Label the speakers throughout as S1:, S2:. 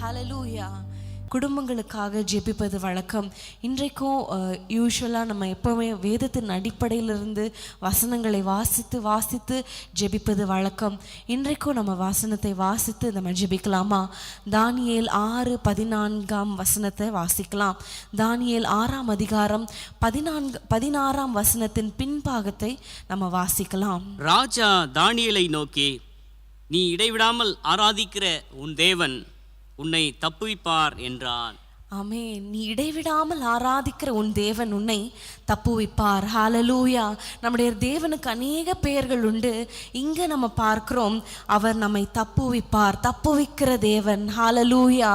S1: Hallelujah குடும்பங்களுக்காக ஜெபிப்பது வழக்கம். இன்றைக்கும் யூஸ்வலாக நம்ம எப்போவுமே வேதத்தின் அடிப்படையிலிருந்து வசனங்களை வாசித்து வாசித்து ஜெபிப்பது வழக்கம். இன்றைக்கும் நம்ம வசனத்தை வாசித்து நம்ம ஜெபிக்கலாமா? தானியல் ஆறு பதினான்காம் வசனத்தை வாசிக்கலாம். தானியல் ஆறாம் அதிகாரம் பதினான்கு பதினாறாம் வசனத்தின் பின்பாகத்தை நம்ம வாசிக்கலாம்.
S2: ராஜா தானியலை நோக்கி நீ இடைவிடாமல் ஆராதிக்கிற உன் தேவன் உன்னை தப்புவிப்பார் என்றான்.
S1: ஆமே நீ இடைவிடாமல் ஆராதிக்கிற உன் தேவன் உன்னை தப்புவிப்பார். ஹாலலூயா நம்முடைய தேவனுக்கு அநேக பெயர்கள் உண்டு. இங்கே நம்ம பார்க்கிறோம் அவர் நம்மை தப்புவிப்பார். தப்புவிக்கிற தேவன். ஹாலலூயா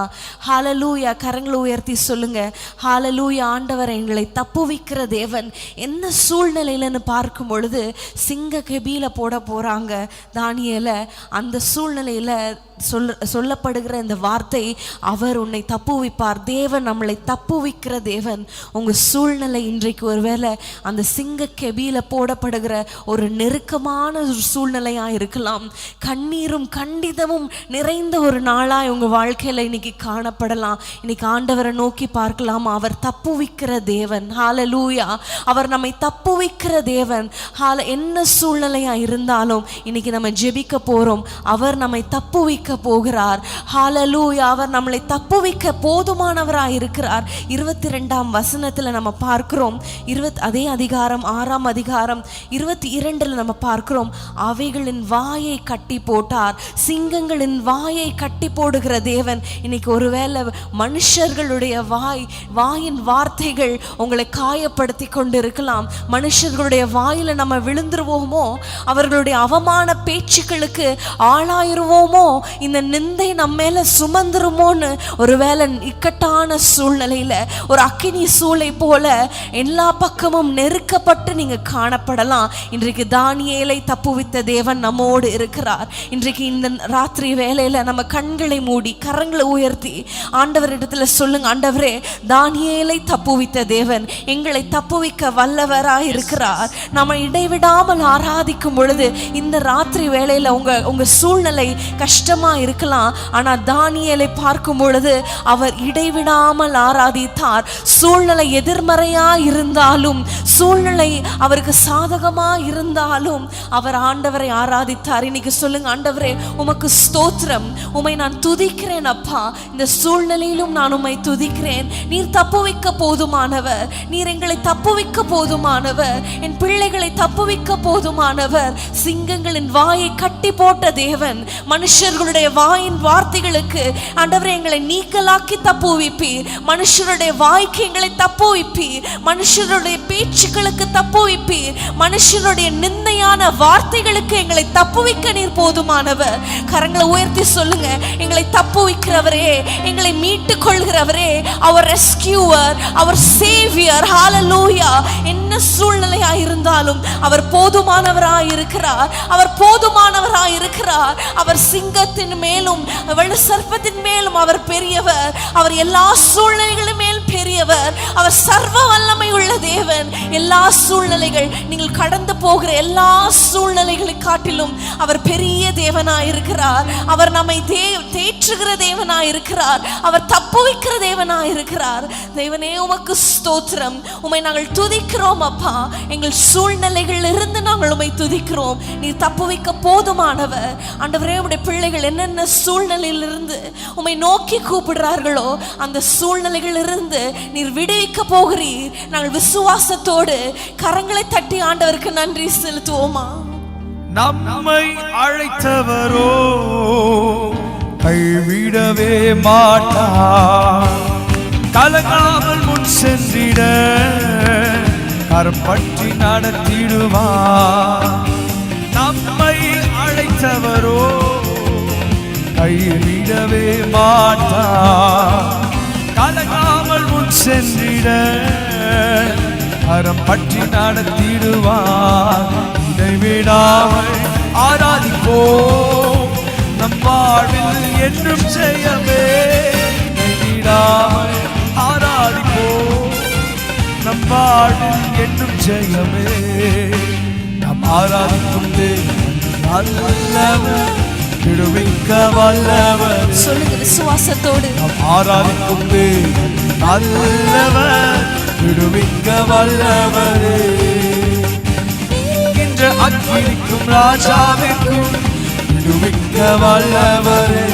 S1: ஹாலலூயா கரங்களை உயர்த்தி சொல்லுங்க. ஹாலலூயா ஆண்டவர் எங்களை தப்புவிக்கிற தேவன். என்ன சூழ்நிலையிலன்னு பார்க்கும் பொழுது சிங்க கெபியில் போட போகிறாங்க தானியேல அந்த சூழ்நிலையில் சொல் சொல்லப்படுகிற இந்த வார்த்தை அவர் உன்னை தப்புவிப்பார். தேவன் நம்மளை தப்புவிக்கிற தேவன். உங்கள் சூழ்நிலை இன்றைக்கு ஒருவேளை அந்த சிங்க கெபியில் போடப்படுகிற ஒரு நெருக்கமான ஒரு சூழ்நிலையாக இருக்கலாம். கண்ணீரும் கண்டிதமும் நிறைந்த ஒரு நாளாக உங்கள் வாழ்க்கையில் இன்னைக்கு காணப்படலாம். இன்னைக்கு ஆண்டவரை நோக்கி பார்க்கலாம். அவர் தப்புவிக்கிற தேவன். ஹalleluya அவர் நம்மை தப்புவிக்கிற தேவன். ஹால என்ன சூழ்நிலையாக இருந்தாலும் இன்னைக்கு நம்ம ஜெபிக்க போகிறோம் அவர் நம்மை தப்புவிக்க போகிறார். ஹalleluya அவர் நம்மளை தப்புவிக்க போதுமானவர் போதுமானவராய் இருக்கிறார் இருபத்தி ரெண்டாம் வசனத்துல நம்ம பார்க்கிறோம். இருபத் அதே அதிகாரம் ஆறாம் அதிகாரம் இருபத்தி இரண்டுல நம்ம பார்க்கிறோம். அவைகளின் வாயை கட்டி போட்டார். சிங்கங்களின் வாயை கட்டி போடுகிற தேவன். இன்னைக்கு ஒருவேளை மனுஷர்களுடைய வாய் வாயின் வார்த்தைகள் உங்களை காயப்படுத்தி கொண்டு இருக்கலாம் மனுஷர்களுடைய வாயில நம்ம விழுந்துருவோமோ? அவர்களுடைய அவமான பேச்சுக்களுக்கு ஆளாயிருவோமோ? இந்த நிந்தை நம்ம மேல சுமந்துருமோன்னு ஒருவேளை இக்கட்டான சூழ்நிலையில ஒரு அக்கினி சூளை போல எல்லா பக்கமும் நெருக்கப்பட்டு நீங்க காணப்படலாம். இன்றைக்கு தானியேலை தப்புவித்த தேவன் நம்மோடு இருக்கிறார். இன்றைக்கு இந்த ராத்திரி வேலையில் நம்ம கண்களை மூடி கரங்களை உயர்த்தி ஆண்டவர் இடத்துல சொல்லுங்க ஆண்டவரே தானியேலை தப்புவித்த தேவன் எங்களை தப்புவிக்க வல்லவராக இருக்கிறார். நம்ம இடைவிடாமல் ஆராதிக்கும் பொழுது இந்த ராத்திரி வேலையில் உங்க உங்க சூழ்நிலை கஷ்டமா இருக்கலாம். ஆனா தானியலை பார்க்கும் பொழுது அவர் விடாமல் ஆராதித்தார். சூழ்நிலை எதிர்மறையா இருந்தாலும் சூழ்நிலை அவருக்கு சாதகமா இருந்தாலும் அவர் ஆண்டவரை ஆராதித்தார். இன்னைக்கு சொல்லுங்க ஆண்டவரே உமக்கு ஸ்தோத்திரம். உமை நான் துதிக்கிறேன் அப்பா. இந்த சூழ்நிலையிலும் நான் உம்மை துதிக்கிறேன். நீர் தப்புவிக்க போதுமானவர். நீர் எங்களை தப்புவிக்க போதுமானவர். என் பிள்ளைகளை தப்புவிக்க போதுமானவர். சிங்கங்களின் வாயை கட்டி போட்ட தேவன் மனுஷர்களுடைய வாயின் வார்த்தைகளுக்கு ஆண்டவர் எங்களை நீக்கலாக்கி தப்புவிப்பீர். மனுஷருடைய வாய்க்கு எங்களை தப்புவிப்பீர். மனுஷருடைய பேச்சுக்களுக்கு தப்புவிப்பீர். மனுஷருடைய நிந்தையான வார்த்தைகளுக்கு எங்களை தப்புவிக்க நீர் போதுமானவர். கரங்களை உயர்த்தி சொல்லுங்க. எங்களை தப்புவிக்கிறவரே எங்களை மீட்டுக் கொள்கிறவரே அவர் ரெஸ்கியூவர் அவர் சேவியர் ஹாலலூயா என்ன சூழ்நிலையா இருந்தாலும் அவர் போதுமானவராய் இருக்கிறார். அவர் போதுமானவராய் இருக்கிறார். அவர் சிங்கத்தின் மேலும் வெள்ள சர்ப்பத்தின் மேலும் அவர் பெரியவர். அவர் எல்லா சூழ்நிலைகளும் மேல் பெரியவர். அவர் சர்வ வல்லமை உள்ள தேவன். எல்லா சூழ்நிலைகள் நீங்கள் கடந்து போகிற எல்லா சூழ்நிலைகளை காட்டிலும் அவர் பெரிய தேவனாய் இருக்கிறார் அவர் நம்மை தே தேற்றுகிற தேவனாய் இருக்கிறார் அவர் தப்புவிக்கிற தேவனாய் இருக்கிறார் தேவனே உமக்கு ஸ்தோத்திரம். உமை நாங்கள் துதிக்கிறோம் அப்பா. எங்கள் சூழ்நிலைகள் இருந்து நாங்கள் உமை துதிக்கிறோம். நீ தப்பு வைக்க போதுமானவர். ஆண்டவரே உடைய பிள்ளைகள் என்னென்ன சூழ்நிலையிலிருந்து உமை நோக்கி கூப்பிடுறார்களோ அந்த சூழ்நிலைகள் இருந்து நீர் விடுவிக்க போகிறீர். நாங்கள் விசுவாசத்தோடு கரங்களை தட்டி ஆண்டவருக்கு நன்றி செலுத்துவோமா?
S3: நம்மை அழைத்தவரோ கைவிடவே மாட்டார். கலங்காமல் முன் சென்றிட கரப்பற்றி நடத்திடுவார். நம்மை அழைத்தவரோ கைவிடவே மாட்டார். கலங்காமல் முன் சென்றிட. அறம் பற்றி நடத்திடுவார். இடைவிடாமல் ஆராதிப்போம். நம் வாழ்வில் என்றும் செய்யவே. இடைவிடாமல் ஆராதிப்போம். நம் வாழ்வில் என்றும் செய்யவே. நாம் ஆராதிக்கும் தேவன் நல்லவர். விடுவிக்க வல்லவர்.
S1: சொல்லுங்க விசுவாசத்தோடு.
S3: ஆராதிக்கும் நல்லவர். விடுவிக்க வல்லவரே. எரிகின்ற அக்கினிக்கும் ராஜாவிற்கும் விடுவிக்க வல்லவரே.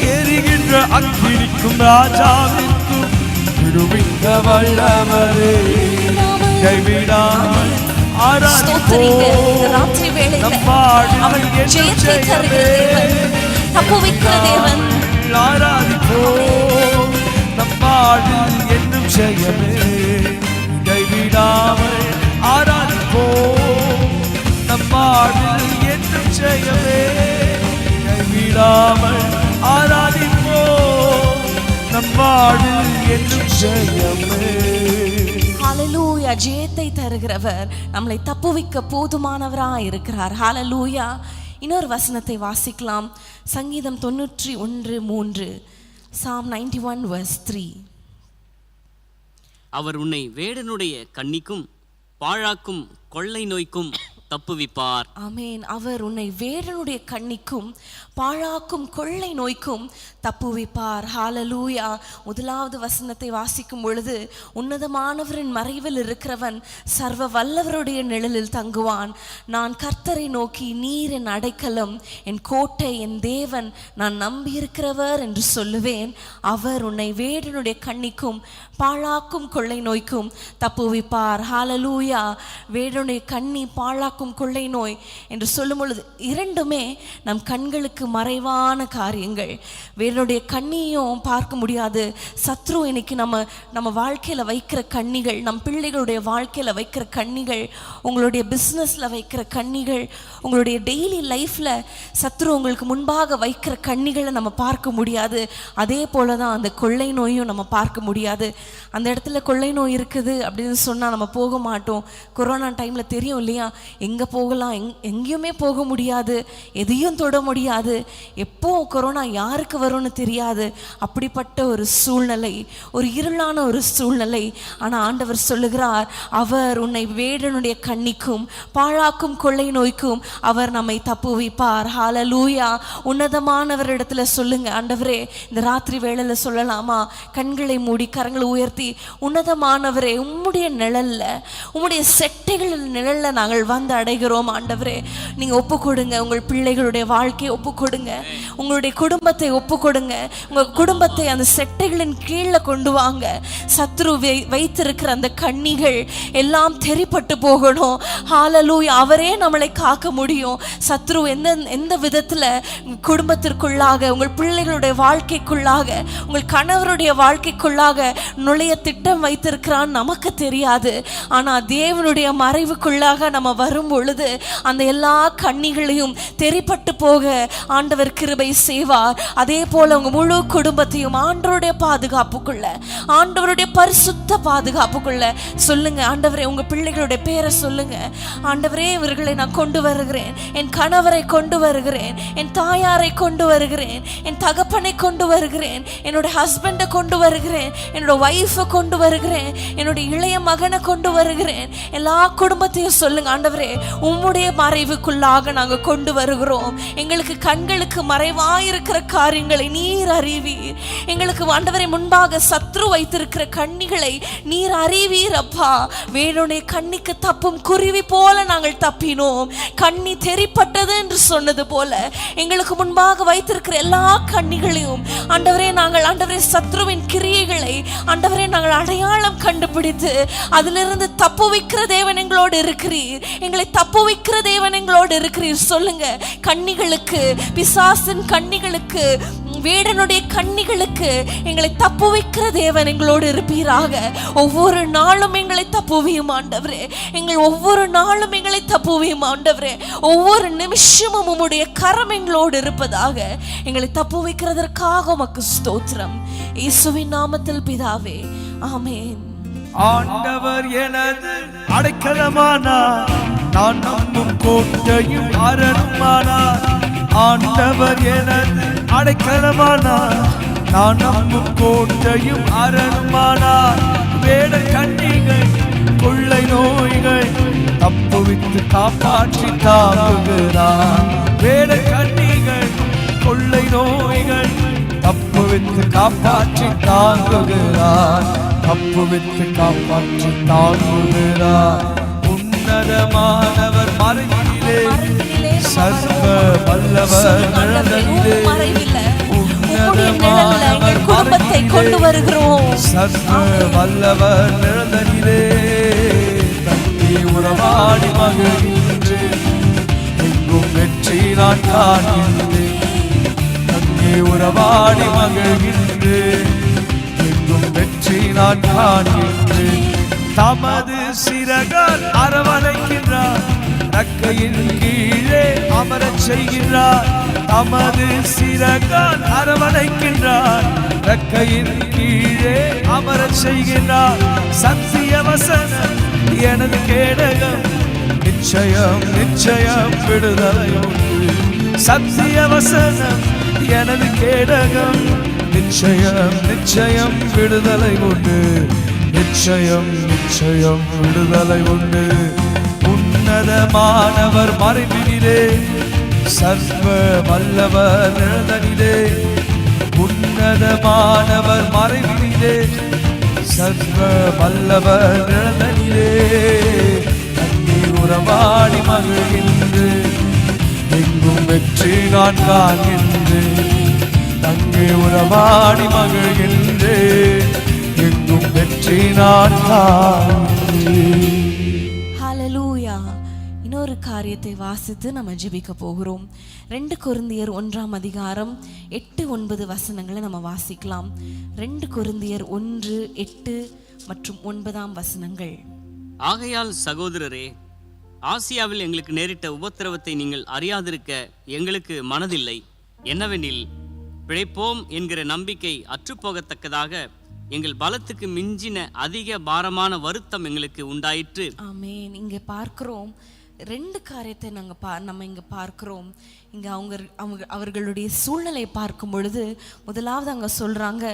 S3: எரிகின்ற அக்கினிக்கும் ராஜாவிற்கும் விடுவிக்க வல்லவரே. கைவிடாமல்
S1: ஸ்தோத்திரிங்க இந்த ராத்திரி வேளையில அவர் ஜெயத்தை தருகிற தேவன். தப்புவிக்கிற தேவன்.
S3: ஆராதிப்போம். நம்மாடில் என்னும் செய்யமே கைவிடாமல் ஆராதிப்போம். நம்மாடில் என்னும் என்னும் செய்யமே
S1: ஹாலலூயா ஜெயத்தை தருகிறவர் நம்மளை தப்புவிக்க போதுமானவராக இருக்கிறார். ஹாலலூயா இன்னொரு வசனத்தை வாசிக்கலாம். சங்கீதம் தொண்ணூற்றி ஒன்று மூன்று. Psalm ninety one verse three
S2: அவர் உன்னை வேடனுடைய கண்ணிக்கும் பாழாக்கும் கொள்ளை நோய்க்கும் தப்புவிப்பார்.
S1: ஆமென். அவர் உன்னை வேடனுடைய கண்ணிக்கும் பாழாக்கும் கொள்ளை நோய்க்கும் தப்புவிப்பார். ஹாலலூயா முதலாவது வசனத்தை வாசிக்கும் பொழுது உன்னதமானவரின் மறைவில் இருக்கிறவன் சர்வ வல்லவருடைய நிழலில் தங்குவான். நான் கர்த்தரை நோக்கி நீர் என் அடைக்கலம் என் கோட்டை என் தேவன் நான் நம்பியிருக்கிறவர் என்று சொல்லுவேன். அவர் உன்னை வேடனுடைய கண்ணிக்கும் பாழாக்கும் கொள்ளை நோய்க்கும் தப்புவிப்பார். ஹாலலூயா வேடனுடைய கண்ணி பாழாக்கும் கொள்ளை நோய் என்று சொல்லும் பொழுது இரண்டுமே நம் கண்களுக்கு மறைவான காரியங்கள். வேறனுடைய கண்ணியும் பார்க்க முடியாது. சத்ரு இன்னைக்கு நம்ம நம்ம வாழ்க்கையில வைக்கிற கண்ணிகள் நம் பிள்ளைகளுடைய வாழ்க்கையில் வைக்கிற கண்ணிகள் உங்களுடைய பிஸ்னஸ்ல வைக்கிற கண்ணிகள் உங்களுடைய டெய்லி லைஃப்ல சத்ரு உங்களுக்கு முன்பாக வைக்கிற கண்ணிகளை நம்ம பார்க்க முடியாது. அதே போல தான் அந்த கொள்ளை நோயும் நம்ம பார்க்க முடியாது. அந்த இடத்துல கொள்ளை நோய் இருக்குது அப்படின்னு சொன்னால் நம்ம போக மாட்டோம். கொரோனா டைமில் தெரியும் இல்லையா? எங்கே போகலாம்? எங் எங்கேயுமே போக முடியாது. எதையும் தொட முடியாது. எப்போ கொரோனா யாருக்கு வரும்னு தெரியாது. அப்படிப்பட்ட ஒரு சூழ்நிலை ஒரு இருளான ஒரு சூழ்நிலை. ஆனால் ஆண்டவர் சொல்லுகிறார் அவர் உன்னை வேடனுடைய கண்ணிக்கும் பாழாக்கும் கொள்ளை நோய்க்கும் அவர் நம்மை தப்புவிப்பார் ஹalleluya உன்னதமானவரிடத்துல சொல்லுங்க ஆண்டவரே இந்த ராத்திரி வேளையில் சொல்லலாமா? கண்களை மூடி கரங்களை உயர்த்தி உன்னதமானவரே உம்முடைய நிழல்ல உம்முடைய செட்டைகளின் நிழல்ல நாங்கள் வந்த அடைகிறோம் ஆண்டவரே. நீங்க ஒப்பு கொடுங்க உங்கள் பிள்ளைகளுடைய வாழ்க்கையை ஒப்பு கொடுங்க உங்களுடைய குடும்பத்தை ஒப்பு கொடுங்க உங்க குடும்பத்தை அந்த செட்டைகளின் கீழே கொண்டு வாங்க. சத்ரு வை வைத்திருக்கிற அந்த கண்ணிகள் எல்லாம் தெரிப்பட்டு போகணும். ஹாலலூய் அவரே நம்மளை காக்க முடியும். சத்ரு எந்த எந்த விதத்துல குடும்பத்திற்குள்ளாக உங்கள் பிள்ளைகளுடைய வாழ்க்கைக்குள்ளாக உங்கள் கணவருடைய வாழ்க்கைக்குள்ளாக நுழைய திட்டம் வைத்திருக்கிறான் நமக்கு தெரியாது. ஆனா தேவனுடைய மறைவுக்குள்ளாக நம்ம வரும் பொழுது அந்த எல்லா கண்ணிகளையும் தெரிப்பட்டு போக ஆண்டவர் கிருபை செய்வார். அதே போல உங்க முழு குடும்பத்தையும் ஆண்டவருடைய பாதுகாப்புக்குள்ள ஆண்டவருடைய பரிசுத்த பாதுகாப்புக்குள்ள சொல்லுங்க. ஆண்டவரே உங்க பிள்ளைகளுடைய பேரை சொல்லுங்க. ஆண்டவரே இவர்களை நான் கொண்டு வருகிறேன். என் கணவரை கொண்டு வருகிறேன். என் தாயாரை கொண்டு வருகிறேன். என் தகப்பனை கொண்டு வருகிறேன். என்னோட ஹஸ்பண்டை கொண்டு வருகிறேன். என்னோட ஒய்ஃபை கொண்டு வருகிறேன். என்னோட இளைய மகனை கொண்டு வருகிறேன். எல்லா குடும்பத்தையும் சொல்லுங்க. ஆண்டவரே உம்முடைய மறைவுக்குள்ளாக நாங்கள் கொண்டு வருகிறோம். எங்களுக்கு கண்களுக்கு மறைவாயிருக்கிற காரியங்களை நீர் அறிவீர். எங்களுக்கு ஆண்டவரை முன்பாக சத்ரு வைத்திருக்கிற கண்ணிகளை நீர் அறிவீர் அப்பா. வேணுடைய கண்ணிக்கு தப்பும் குருவி போல நாங்கள் தப்பினோம். கண்ணி தெரிப்பட்டது என்று சொன்னது போல எங்களுக்கு முன்பாக வைத்திருக்கிற எல்லா கண்ணிகளையும் ஆண்டவரே நாங்கள் ஆண்டவரே சத்ருவின் கிரியைகளை ஆண்டவரே நாங்கள் அடையாளம் கண்டுபிடித்து அதிலிருந்து தப்பு வைக்கிற தேவன் எங்களோடு இருக்கிறீர். எங்களை தப்பு வைக்கிற தேவன் எங்களோடு இருக்கிறீர். சொல்லுங்க. கண்ணிகளுக்கு பிசாசின் கண்ணிகளுக்கு வேடனுடைய கண்ணிகளுக்கு எங்களை தப்பு வைக்கிற தேவன் எங்களோடு இருப்பீராக. ஒவ்வொரு நாளும் எங்களை தப்புவியும் ஆண்டவரே. எங்கள் ஒவ்வொரு நாளும் எங்களை தப்புவியும் ஆண்டவரே. ஒவ்வொரு நிமிஷமும் உம்முடைய கரம் எங்களோடு இருப்பதாக எங்களை தப்பு வைக்கிறதற்காக உமக்கு ஸ்தோத்திரம். இயேசுவின் நாமத்தில் பிதாவே ஆமேன்.
S3: ஆண்டவர் எனது அடைக்கலமானார். நான் நம்பும் கோட்டையும் அரணுமானார் ஆண்டவர் எனது அடைக்கலமானார். நான் நம்பும் கோட்டையும் அரணுமானார் வேட கண்ணிகள் கொள்ளை நோய்கள் தப்புவித்து காப்பாற்றி தாங்குகிறார். வேட கண்ணிகள் கொள்ளை நோய்கள் தப்புவித்து காப்பாற்றி தாங்குகிறார். தப்புவித்து காப்பாற்றி தாங்குகிறார் உன்னதமானவர் மறைவிலே சர்வ வல்லவர்
S1: எங்கள் குடும்பத்தை கொண்டு வருகிறோம்
S3: சர்வ வல்லவர் நிழலிலே தங்கி உறவாடி மகிழ்கின்றேன். எங்கும் வெற்றி நான் காண்கின்றேன். தங்கி உறவாடி மகிழ்கின்றேன். வெற்றி நான் காண்கின்றேன் தமது சிறகால் அரவணைக்கின்றார். நக்கையின் கீழே அமரச் செய்கின்றார். தமது சிறகால் அரவணைக்கின்றார். நக்கையின் கீழே அமரச் செய்கின்றார். சத்திய வசனம் எனது கேடகம். நிச்சயம் நிச்சயம் விடுதலை உண்டு. சத்திய வசனம் எனது கேடகம். நிச்சயம் நிச்சயம் விடுதலை உண்டு. நிச்சயம் நிச்சயம் விடுதலை உண்டு. உன்னதமானவர் மறைவினிலே சர்வ வல்லவர் நிழலிலே உன்னதமானவர் மறைவினிலே சர்வ வல்லவர் நிழலிலே தங்கி உறவாடி மகிழ்கின்று. எங்கும் வெற்றி நான் காண்கின்றேன் தங்கி உறவாடி மகிழ்கின்றேன் எங்கும் வெற்றி நான்
S1: ஹalleluya இன்னொரு காரியத்தை வாசித்து நம்ம ஜெபிக்க போகிறோம். ரெண்டு கொரிந்தியர் ஒன்றாம் அதிகாரம் எட்டு ஒன்பது வசனங்களை நம்ம வாசிக்கலாம். ரெண்டு கொரிந்தியர் ஒன்று எட்டு மற்றும் ஒன்பதாம் வசனங்கள்.
S2: ஆகையால் சகோதரரே ஆசியாவில் எங்களுக்கு நேரிட்ட உபத்திரவத்தை நீங்கள் அறியாதிருக்க எங்களுக்கு மனதில்லை. என்னவெனில் பிழைப்போம் என்கிற நம்பிக்கை அற்றுப்போகத்தக்கதாக எங்கள் பலத்துக்கு மிஞ்சின அதிக பாரமான வருத்தம் எங்களுக்கு உண்டாயிற்று.
S1: ஆமே இங்கே பார்க்கிறோம். ரெண்டு காரியத்தை நாங்கள் பா நம்ம இங்கே பார்க்குறோம். இங்கே அவங்க அவங்க அவர்களுடைய சூழ்நிலையை பார்க்கும் பொழுது முதலாவது அங்கே சொல்கிறாங்க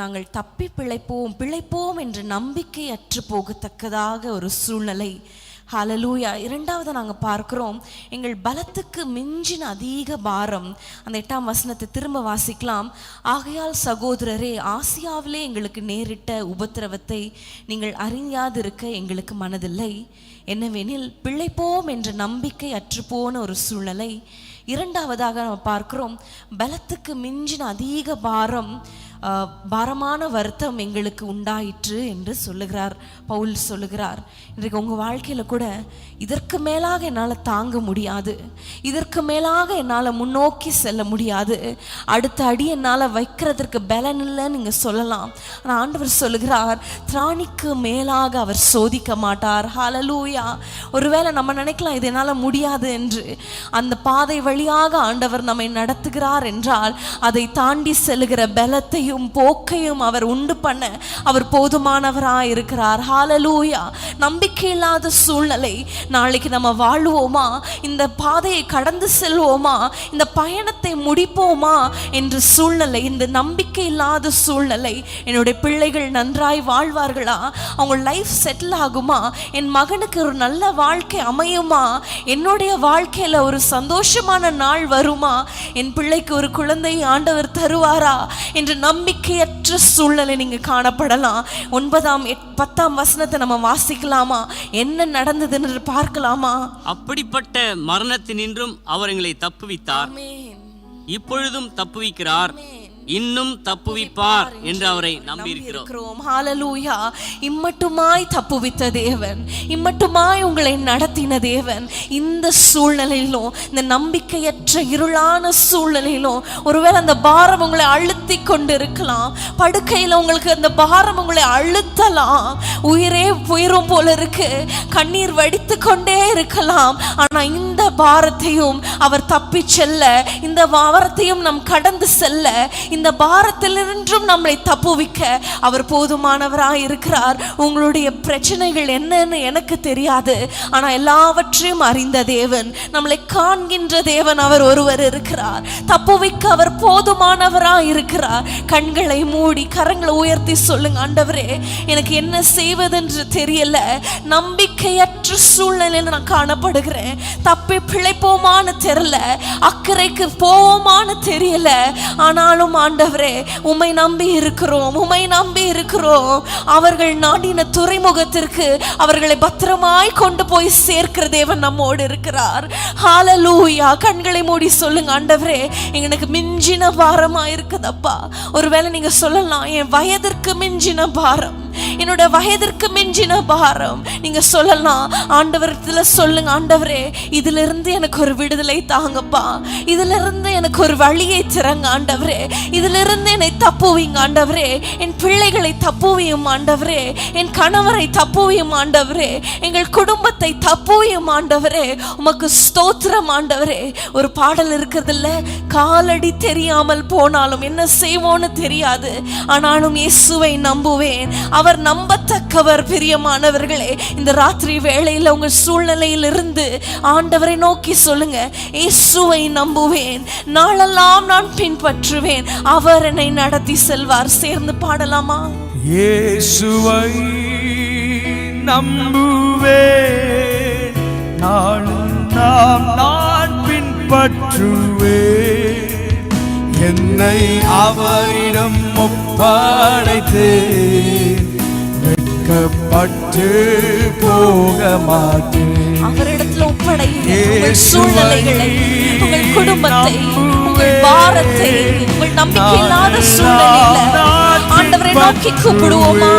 S1: நாங்கள் தப்பி பிழைப்போம் பிழைப்போம் என்ற நம்பிக்கை அற்று போகத்தக்கதாக ஒரு சூழ்நிலை. ஹலலூயா இரண்டாவது நாங்கள் பார்க்குறோம் எங்கள் பலத்துக்கு மிஞ்சின அதிக பாரம். அந்த எட்டாம் வசனத்தை திரும்ப வாசிக்கலாம். ஆகையால் சகோதரரே ஆசியாவிலே எங்களுக்கு நேரிட்ட உபத்திரவத்தை நீங்கள் அறியாதிருக்க எங்களுக்கு மனதில்லை. என்னவெனில் பிழைப்போம் என்ற நம்பிக்கை அற்றுப்போன ஒரு சூழ்நிலை. இரண்டாவதாக நம்ம பார்க்கிறோம் பலத்துக்கு மிஞ்சின அதிக பாரம். பாரமான வருத்தம் எங்களுக்கு உண்டாயிற்று என்று சொல்லுகிறார் பவுல் சொல்லுகிறார். இன்றைக்கு உங்கள் வாழ்க்கையில் கூட இதற்கு மேலாக என்னால் தாங்க முடியாது. இதற்கு மேலாக என்னால் முன்னோக்கி செல்ல முடியாது. அடுத்த அடி என்னால் வைக்கிறதற்கு பலன் இல்லைன்னு நீங்கள் சொல்லலாம். ஆனால் ஆண்டவர் சொல்லுகிறார் திராணிக்கு மேலாக அவர் சோதிக்க மாட்டார். ஹலலூயா ஒருவேளை நம்ம நினைக்கலாம் இது என்னால் முடியாது என்று. அந்த பாதை வழியாக ஆண்டவர் நம்மை நடத்துகிறார் என்றால் அதை தாண்டி செல்லுகிற பலத்தையும் போக்கையும் அவர் உண்டு பண்ண அவர் போதுமானவராக இருக்கிறார். ஹாலலூயா நம்பிக்கை இல்லாத சூழ்நிலை. நாளைக்கு நம்ம வாழ்வோமா? இந்த பாதையை கடந்து செல்வோமா? இந்த பயணத்தை முடிப்போமா? என்ற சூழ்நிலை இந்த நம்பிக்கை இல்லாத சூழ்நிலை. என்னுடைய பிள்ளைகள் நன்றாய் வாழ்வார்களா? அவங்க லைஃப் செட்டில் ஆகுமா? என் மகனுக்கு ஒரு நல்ல வாழ்க்கை அமையுமா? என்னுடைய வாழ்க்கையில் ஒரு சந்தோஷமான நாள் வருமா? என் பிள்ளைக்கு ஒரு குழந்தை ஆண்டவர் தருவாரா? என்று என்ற நம்பிக்கையற்ற சூழ்நிலை நீங்க காணப்படலாம். ஒன்பதாம் பத்தாம் வசனத்தை நம்ம வாசிக்கலாமா? என்ன நடந்ததுன்னு பார்க்கலாமா?
S2: அப்படிப்பட்ட மரணத்தினின்றும் அவர் எங்களை தப்புவித்தார். இப்பொழுதும் தப்புவிக்கிறார். இன்னும் தப்புவிப்பார் என்று அவரை நம்பியிருக்கிறோம்.
S1: ஹalleluya இம்மட்டுமாய் தப்புவித்த தேவன் இம்மட்டுமாய் உங்களை நடத்தின தேவன் இந்த சூழ்நிலையிலும் இந்த நம்பிக்கையற்ற இருளான சூழ்நிலையிலும் ஒருவேளை அந்த பாரம் உங்களை அழுத்தி கொண்டு இருக்கலாம் படுக்கையில் உங்களுக்கு அந்த பாரம் உங்களை அழுத்தலாம் உயிரே உயிரும் போல இருக்கு கண்ணீர் வடித்து கொண்டே இருக்கலாம் ஆனா இந்த பாரத்தையும் அவர் தப்பி செல்ல இந்த பாரத்தையும் நாம் கடந்து செல்ல இந்த பாரத்திலிருந்தும் நம்மளை தப்புவிக்க அவர் போதுமானவராக இருக்கிறார். உங்களுடைய பிரச்சனைகள் என்னன்னு எனக்கு தெரியாது. ஆனால் எல்லாவற்றையும் அறிந்த தேவன் நம்மளை காண்கின்ற தேவன் அவர் ஒருவர் இருக்கிறார். தப்புவிக்க அவர் போதுமானவராக இருக்கிறார். கண்களை மூடி கரங்களை உயர்த்தி சொல்லுங்க ஆண்டவரே எனக்கு என்ன செய்வதென்று தெரியல. நம்பிக்கையற்ற சூழ்நிலையில் நான் காணப்படுகிறேன். தப்பி பிழைப்போமான்னு தெரியல. அக்கறைக்கு போவோமான்னு தெரியல. ஆனாலும் ஆண்டவரே உம்மை நம்பி இருக்கிறோம் உம்மை நம்பி இருக்கிறோம். அவர்கள் நாடின துறைமுகத்திற்கு அவர்களை பத்திரமாய் கொண்டு போய் சேர்க்கிற தேவன் நம்மோடு இருக்கிறார். ஹாலலூயா கண்களை மூடி சொல்லுங்க ஆண்டவரே எனக்கு மிஞ்சின பாரமா இருக்குதப்பா ஒருவேளை நீங்க சொல்லலாம் என் வயதிற்கு மிஞ்சின பாரம். என்னோட வயதிற்கு மிஞ்சின பாரம். நீங்க சொல்லலாம் ஆண்டவரத்துல சொல்லுங்க ஆண்டவரே இதுல இருந்து எனக்கு ஒரு விடுதலை தாங்கப்பா. இதுல இருந்து எனக்கு ஒரு வழியை திறங்க ஆண்டவரே. இதுல இருந்து என்னை தப்புவீங்க ஆண்டவரே. என் பிள்ளைகளை தப்புவியும் ஆண்டவரே. என் கணவரை தப்புவியும் ஆண்டவரே. எங்கள் குடும்பத்தை தப்புவியும் ஆண்டவரே. உமக்கு ஸ்தோத்திரம் ஆண்டவரே. ஒரு பாடல் இருக்கிறதுல காலடி தெரியாமல் போனாலும் என்ன செய்வோன்னு தெரியாது. ஆனாலும் இயேசுவை நம்புவேன். அவர் நம்பத்தக்கவர் பிரியமானவர்களே இந்த ராத்திரி வேளையில் உங்கள் சூழ்நிலையில் இருந்து ஆண்டவரை நோக்கி சொல்லுங்க இயேசுவை நம்புவேன் நாளெல்லாம் நான் பின்பற்றுவேன் அவர் என்னை நடத்தி செல்வார். சேர்ந்து பாடலாமா?
S3: இயேசுவை நம்புவே நாளும் நாம் நான் பின்பற்றுவே என்னை அவரிடம் ஒப்படைத்தேன். வெட்கப்பட்டு போக மாட்டேன்
S1: அவரிடத்துல ஒப்படைங்க உங்கள் சூழ்நிலைகளை உங்கள் குடும்பத்தை உங்கள். பாரத்தை உங்கள் நம்பிக்கை இல்லாத சூழ்நிலையில ஆண்டவரை நோக்கி கூப்பிடுவோமா?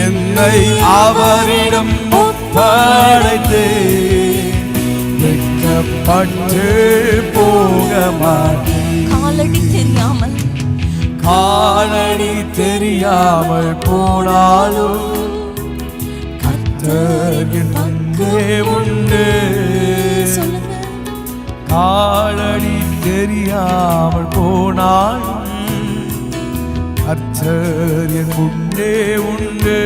S3: என்னை அவரிடம் ஒப்படைத்து வெட்கப்பட்டு போக மாட்டேன்
S1: காலடி தெரியாமல்
S3: போனாலும் கர்த்தர் என் அங்கே உண்டு காலடி தெரியாமல் போனாலும் கர்த்தர் என் உண்டே. உண்டு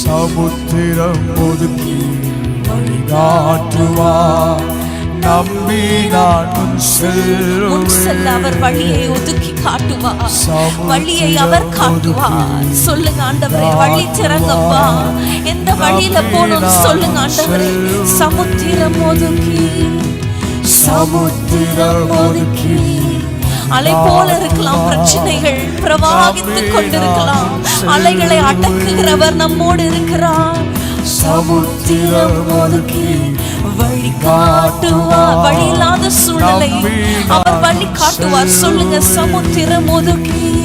S3: சமுத்திரம் ஒதுக்கி வழிகாட்டுவார். நம்பி நான்
S1: செல்ல அவர் வழியை ஒதுக்கி காட்டுவார். வழியை அவர் காட்டுவார். சொல்லுங்க ஆண்டவரே வழி திறங்கப்பா. எந்த வழியில போகணும்னு சொல்லுங்க ஆண்டவரே. சமுத்திரம் ஒதுக்கி சமுத்திரம் ஒதுக்கி. அலை போல இருக்கலாம் பிரச்சனைகள் பிரவாகித்து கொண்டிருக்கலாம். அலைகளை அடக்குகிறவர் நம்மோடு இருக்கிறார். சமுத்திரம் ஒதுக்கி காட்டுவார். வழி இல்லாத சூழ்நிலை. அவர் வழி காட்டுவார். சொல்லுங்க சமுத்திரம் ஒதுக்கி.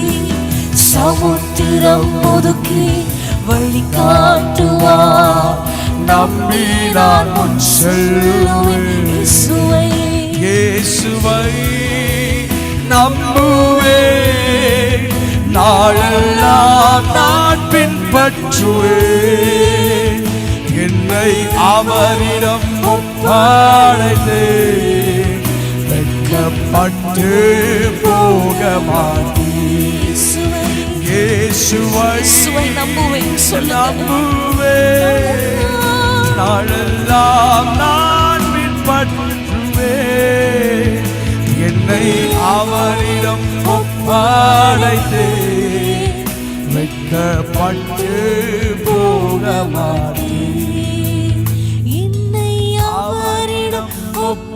S1: சமுத்திரம் ஒதுக்கி வழி காட்டுவார்.
S3: நம்பி நான் முன் செல்லுவேன்
S1: இயேசுவை.
S3: இயேசுவை நம்புவே. நாளெல்லாம் நான் பின்பற்றுவே. என்னை அவரிடம் ஒப்படைத்தே வெட்கப்பட்டு போக
S1: இயேசுவை நம்புவேன் சொல்லுங்க
S3: நம்புவே நாளெல்லாம் நான் பின்பற்றுவே என்னை அவரிடம் ஒப்படைத்தே வெட்கப்பட்டு போக மாட்டேன்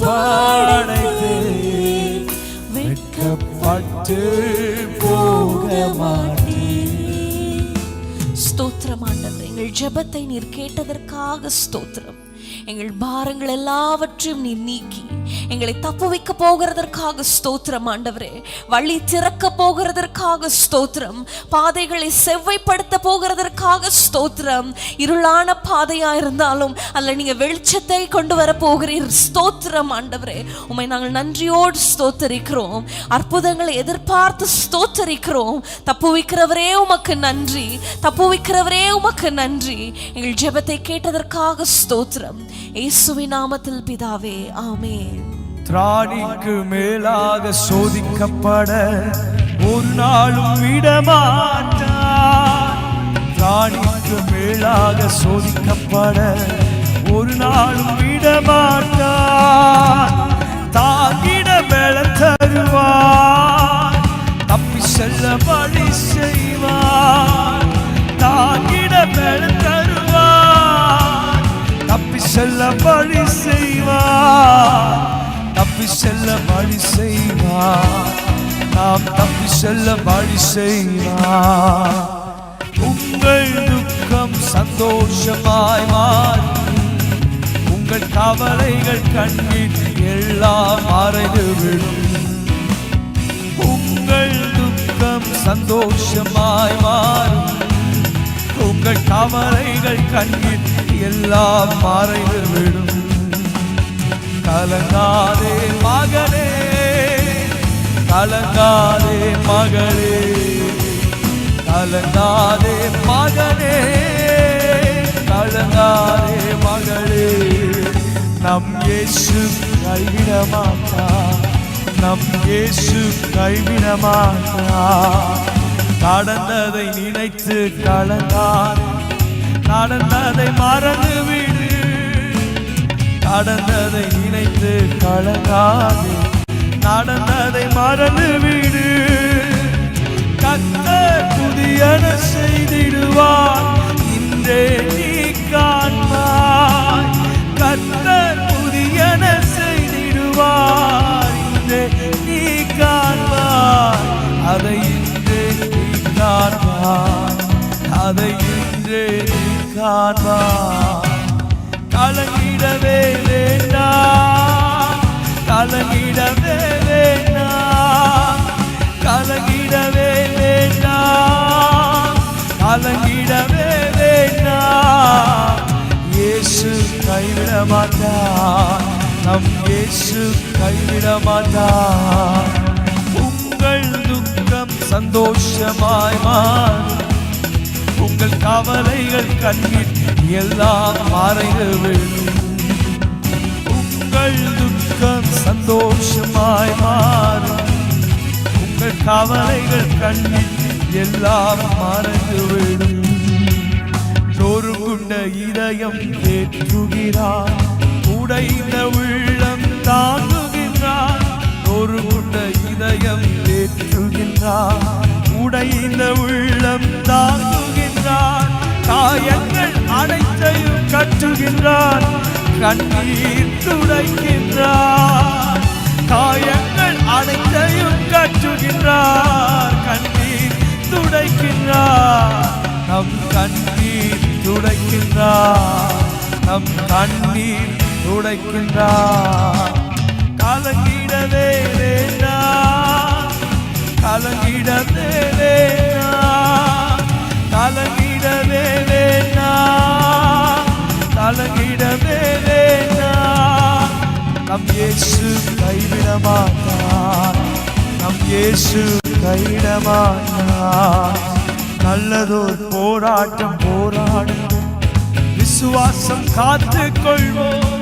S1: ஒப்படைத்து
S3: வெட்கப்பட்டு போக மாட்டேன்.
S1: ஸ்தோத்திரம் ஆண்டவர். எங்கள் ஜெபத்தை நீர் கேட்டதற்காக ஸ்தோத்திரம். எங்கள் பாரங்கள் எல்லாவற்றையும் நீர் நீக்கி. எங்களை தப்புவிக்க போகிறதற்காக ஸ்தோத்திரம் ஆண்டவரே. வழி திறக்க போகிறதற்காக ஸ்தோத்திரம். பாதைகளை செவ்வைப்படுத்த போகிறதற்காக ஸ்தோத்திரம். இருளான பாதையா இருந்தாலும் அல்ல நீங்க வெளிச்சத்தை கொண்டு வர போகிறீர். ஸ்தோத்திரம் ஆண்டவரே. உண்மை நாங்கள் நன்றியோடு ஸ்தோத்தரிக்கிறோம். அற்புதங்களை எதிர்பார்த்து ஸ்தோத்தரிக்கிறோம். தப்புவிக்கிறவரே உமக்கு நன்றி. தப்புவிக்கிறவரே உமக்கு நன்றி. எங்கள் ஜெபத்தை கேட்டதற்காக ஸ்தோத்திரம். இயேசுவின் நாமத்தில் பிதாவே ஆமேன்.
S3: திராணிக்கு மேலாக சோதிக்கப்பட ஒரு நாளும் விடமாட்டார் திராணிக்கு மேலாக சோதிக்கப்பட ஒரு நாளும் விடமாட்டார் தாங்கிட மேல தருவார். தப்பி செல்ல வழி செய்வார். தாங்கிட மேல தருவார். தப்பி செல்ல வழி செய்வார். செல்ல வழி செய்வார் நாம் தப்பி செல்ல வழி செய்வார் உங்கள் துக்கம் சந்தோஷமாய் மாறும். உங்கள் கவலைகள் கண்ணீர் எல்லாம் மறைந்துவிடும் உங்கள் துக்கம் சந்தோஷமாய் மாறும். உங்கள் கவலைகள் கண்ணீர் எல்லாம் மறைந்துவிடும் கலங்காதே மகளே கலங்காதே மகளே கலங்காதே மகளே கலங்காதே மகளே. நம் இயேசு கைவிடமாட்டா நம் இயேசு கைவிடமாட்டா. கடந்ததை நினைத்து கலங்காதே நடந்ததை மறந்து கடந்ததை நினைத்து கலங்காதே. நடந்ததை மறந்து விடு. கத்த புதியன செய்திடுவார். இன்றே நீ காண்பாய். கத்த புதியன செய்திடுவார். இன்றே நீ காண்பாய். அதை இன்றே நீ காண்பாய். அதை இன்றே நீ காண்பாய். மாட்டார் நம் இயேசு கைவிட மாட்டார் உங்கள் துக்கம் சந்தோஷமாய் மாறும். உங்கள் கவலைகள் கண்ணீர் எல்லாம் மறைந்து விடும் உங்கள் துக்கம் சந்தோஷமாய் மாறும். உங்கள் கவலைகள் கண்ணீர் எல்லாம் மறைந்து விடும் நொறுங்குண்ட இதயம் ஏற்றுகிறார். உடைந்த உள்ளம் தாங்குகின்றார். நொறுங்குண்ட இதயம் ஏற்றுகின்றார். உடைந்த உள்ளம் தாங்குகின்றார். காயங்கள் அனைத்தையும் கற்றுகின்றார். கண்ணீர் துடைக்கின்றார். காயங்கள் அனைத்தையும் கற்றுகின்றார். கண்ணீர் துடைக்கின்றார். நம் கண்ணீர் துடைக்கின்றார். கலங்கிடவே வேண்டாம் கலங்கிடவே வேண்டாம் கலங்கிடவே வேண்டாம் கலங்கிடவே வேண்டாம் நம் இயேசு கைவிட மாட்டார் நம் இயேசு கைவிட மாட்டார் நல்லதோர் போராட்டம் போராடும் விசுவாசம் காத்து கொள்வோம்.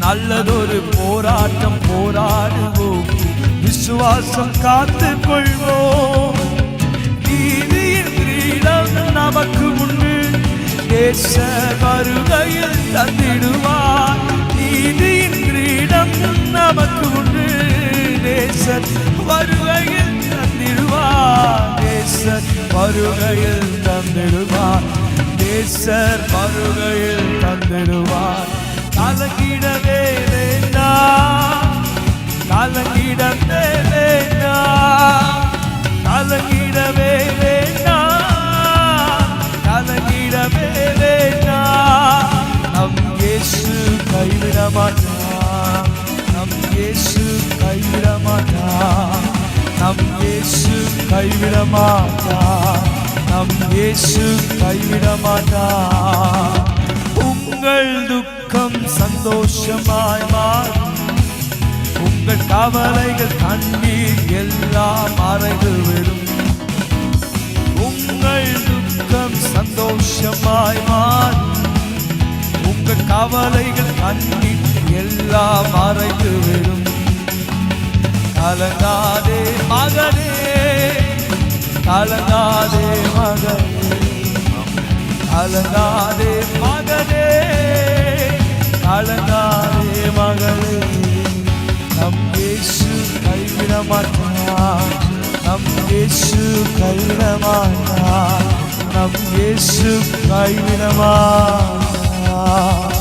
S3: நல்லதொரு போராட்டம் போராடுவோம். விசுவாசம் காத்து கொள்வோம். நீதியின் கிரீடம் நமக்கு உண்டு. தேச வருகையில் தந்திடுவார். நீதியின் கிரீடம் நமக்கு உண்டு. தேச வருகையில் தந்திடுவார். தேச வருகையில் தந்திடுவார். நேசர் வருகையில் தந்திடுவார். கலங்கிடவே வேண்டாம் கலங்கிடவே வேண்டாம் கலங்கிடவே வேண்டாம் கலங்கிடவே வேண்டாம் நம் இயேசு கைவிட மாட்டார் நம் இயேசு கைவிட மாட்டார் நம் இயேசு கைவிட மாட்டார் நம் இயேசு கைவிட மாட்டார் உங்கள் துக்கம் சந்தோஷமாய் மாறும். உங்கள் கவலைகள் கண்ணீர் எல்லாம் மறைந்து விடும். உங்கள் துக்கம் சந்தோஷமாய் மாறும். உங்கள் கவலைகள் கண்ணீர் எல்லாம் மறைந்து விடும். கலங்காதே மகனே. கலங்காதே மகனே கலங்காதே மகனே கலங்காதே மகளே நம் இயேசு கைவிட மாட்டார் நம் இயேசு கைவிட மாட்டார் நம் இயேசு கைவிட மாட்டார்.